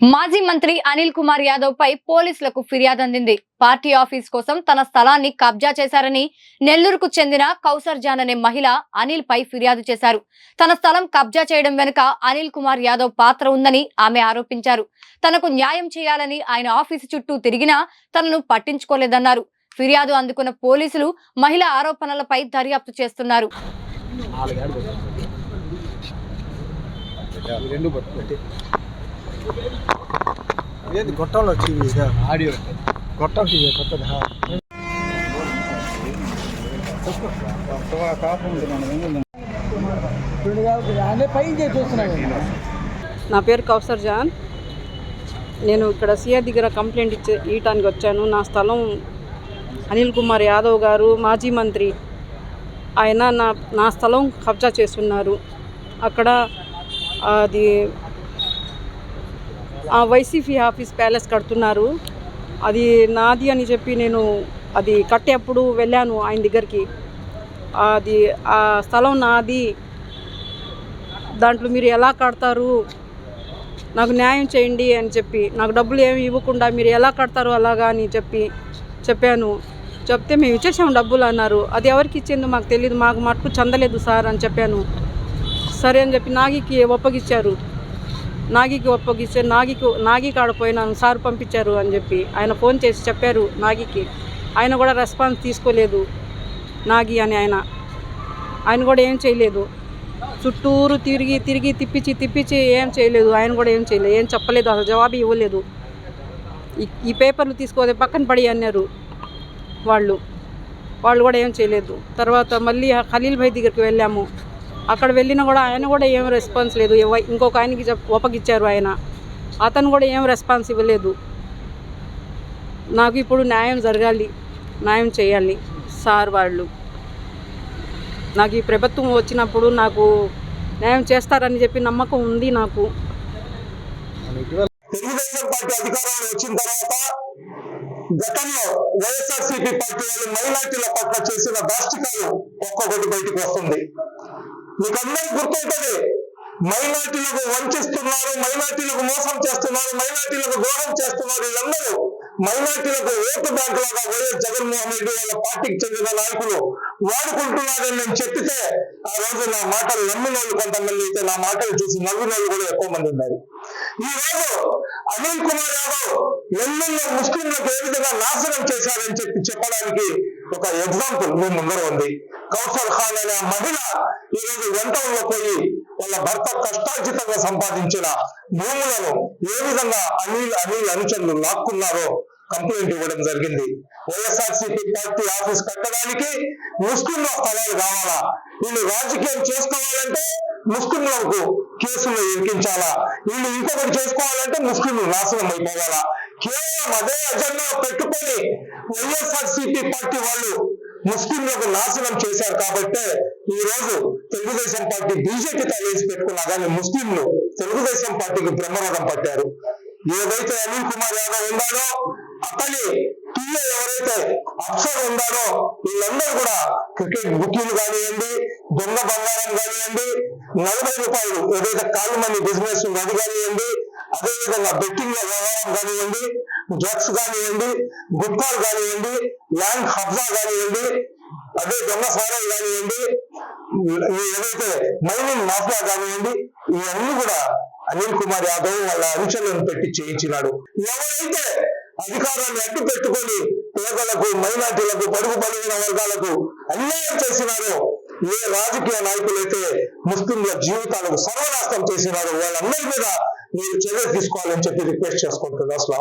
మాజీ మంత్రి అనిల్ కుమార్ యాదవ్ పై పోలీసులకు ఫిర్యాదు అందింది. పార్టీ ఆఫీస్ కోసం తన స్థలాన్ని కబ్జా చేశారని నెల్లూరుకు చెందిన కౌసర్ జాన్ అనే మహిళ అనిల్ పై ఫిర్యాదు చేశారు. తన స్థలం కబ్జా చేయడం వెనుక అనిల్ కుమార్ యాదవ్ పాత్ర ఉందని ఆమె ఆరోపించారు. తనకు న్యాయం చేయాలని ఆయన ఆఫీసు చుట్టూ తిరిగినా తనను పట్టించుకోలేదన్నారు. ఫిర్యాదు అందుకున్న పోలీసులు మహిళ ఆరోపణలపై దర్యాప్తు చేస్తున్నారు. ఇదేంటి గొట్టంలో వచ్చింది ఆడియో. గొట్టం టీవీ కొత్తది అనే పైన చేసి చూస్తున్నాను నా పేరు కౌసర్ జాన్. నేను ఇక్కడ సిఆర్ దగ్గర కంప్లైంట్ ఇచ్చే ఇవ్వటానికి వచ్చాను. నా స్థలం అనిల్ కుమార్ యాదవ్ గారు మాజీ మంత్రి. ఆయన నా నా స్థలం కబ్జా చేస్తున్నారు. అక్కడ అది వైసీపీ ఆఫీస్ ప్యాలెస్ కడుతున్నారు. అది నాది అని చెప్పి నేను అది కట్టేప్పుడు వెళ్ళాను ఆయన దగ్గరికి. అది ఆ స్థలం నాది. దాంట్లో మీరు ఎలా కడతారు? నాకు న్యాయం చేయండి అని చెప్పి నాకు డబ్బులు ఏమి ఇవ్వకుండా మీరు ఎలా కడతారు అలాగా అని చెప్పి చెప్పాను. చెప్తే మేము ఇచ్చేసాము డబ్బులు అన్నారు. అది ఎవరికి ఇచ్చిందో మాకు తెలియదు మాకు మటుకు చెందలేదు సార్ అని చెప్పాను. సరే అని చెప్పి నాగికి ఒప్పగిచ్చారు నాగికి ఒప్పగిస్తే నాగికి నాగి కాడపోయిన సార్ పంపించారు అని చెప్పి ఆయన ఫోన్ చేసి చెప్పారు నాగికి. ఆయన కూడా రెస్పాన్స్ తీసుకోలేదు నాగి అని ఆయన. ఆయన కూడా ఏం చేయలేదు. చుట్టూరు తిరిగి తిరిగి తిప్పించి తిప్పించి ఏం చేయలేదు. ఆయన కూడా ఏం చేయలేదు. ఏం చెప్పలేదు. అసలు జవాబు ఇవ్వలేదు. ఈ- ఈ పేపర్లు తీసుకోదే పక్కన పడి అన్నారు వాళ్ళు. వాళ్ళు కూడా ఏం చేయలేదు. తర్వాత మళ్ళీ ఖలీల్ భాయ్ దగ్గరికి వెళ్ళాము. అక్కడ వెళ్ళినా కూడా ఆయన కూడా ఏం రెస్పాన్స్ లేదు. ఇంకొక ఆయనకి ఒప్పగిచ్చారు ఆయన. అతను కూడా ఏం రెస్పాన్స్ ఇవ్వలేదు. నాకు ఇప్పుడు న్యాయం జరగాలి. న్యాయం చేయాలి. సార్ వాళ్ళు. నాకు ఈ ప్రభుత్వం వచ్చినప్పుడు నాకు న్యాయం చేస్తారని చెప్పి నమ్మకం ఉంది నాకు. తెలుగుదేశం పార్టీ అధికారంలో వచ్చిన తర్వాత గతంలో వైఎస్ఆర్సీపీ పార్టీ వాళ్ళు మైనార్టీల పట్ల చేసిన దాష్టికాలు ఒక్కొక్కటి బయటకు వస్తుంది. మీకు గుర్తుంటది. మైనార్టీలకు వంచిస్తున్నారు మైనార్టీలకు మోసం చేస్తున్నారు మైనార్టీలకు ద్రోహం చేస్తున్నారు వీళ్ళందరూ. మైనార్టీలకు ఓటు బ్యాంక్ లాగా వైఎస్ జగన్మోహన్ రెడ్డి వాళ్ళ పార్టీకి చెందిన నాయకులు వాడుకుంటున్నారని నేను చెప్పితే ఆ రోజు నా మాటలు నమ్మిన వాళ్ళు కొంతమంది అయితే నా మాటలు చూసి నవ్విన వాళ్ళు కూడా ఎక్కువ మంది ఉన్నారు. ఈ రోజు అనిల్ కుమార్ యాదవ్ ఎన్నెన్నో ముస్లింలకు ఏ విధంగా నాశనం చేశారని చెప్పి చెప్పడానికి ఒక ఎగ్జాంపుల్ మీ ముందర ఉంది. కౌసల్ ఖాన్ అనే మహిళ ఈ రోజు వెంటలో పోయి వాళ్ళ భర్త కష్టార్జితంగా సంపాదించిన భూములను ఏ విధంగా అనిల్ అనిల్ అనుచరులు లాక్కున్నారో కంప్లైంట్ ఇవ్వడం జరిగింది. వైఎస్ఆర్సీపీ పార్టీ ఆఫీస్ కట్టడానికి ముస్లింల స్థలాలు కావాలా? వీళ్ళు రాజకీయం చేసుకోవాలంటే ముస్లింలకు కేసులు ఇరికించాలా? వీళ్ళు ఇంకొకటి చేసుకోవాలంటే ముస్లింలు నాశనం అయిపోవాలా? కేవలం అదే అజెండా పెట్టుకొని వైఎస్ఆర్సిపి పార్టీ వాళ్ళు ముస్లింలకు నాశనం చేశారు కాబట్టి ఈ రోజు తెలుగుదేశం పార్టీ బీజేపీ తలేసి పెట్టుకున్నా కానీ ముస్లింలు తెలుగుదేశం పార్టీకి బ్రహ్మరథం పట్టారు. ఏదైతే అనిల్ కుమార్ యాదవ్ ఉన్నాడో అతని టీఏ ఎవరైతే అప్సర్ ఉన్నాడో వీళ్ళందరూ కూడా క్రికెట్ బుకింగ్ కానివ్వండి దొంగ బంగారం కానివ్వండి నలభై రూపాయలు ఏదైతే కాలు మనీ బిజినెస్ ఉందో అది కానివ్వండి అదేవిధంగా బెట్టింగ్ వ్యవహారం కానివ్వండి డ్రగ్స్ కానివ్వండి గుట్కాలు కానివ్వండి ల్యాండ్ హబ్జా కానివ్వండి అదే దొంగ సారాలు కానివ్వండి ఏదైతే మైనింగ్ మాఫియా కానివ్వండి ఇవన్నీ కూడా అనిల్ కుమార్ యాదవ్ వాళ్ళ అనుచరులను పెట్టి చేయించినాడు. ఎవరైతే అధికారాన్ని అడ్డు పెట్టుకొని పేదలకు మైనార్టీలకు పడుగు పడిన వర్గాలకు అన్యాయం చేసినారో ఏ రాజకీయ నాయకులైతే ముస్లింల జీవితాలకు సర్వనాశనం చేసినారో వాళ్ళందరి మీద మీరు చర్య తీసుకోవాలని చెప్పి రిక్వెస్ట్ చేసుకుంటున్నా అసలు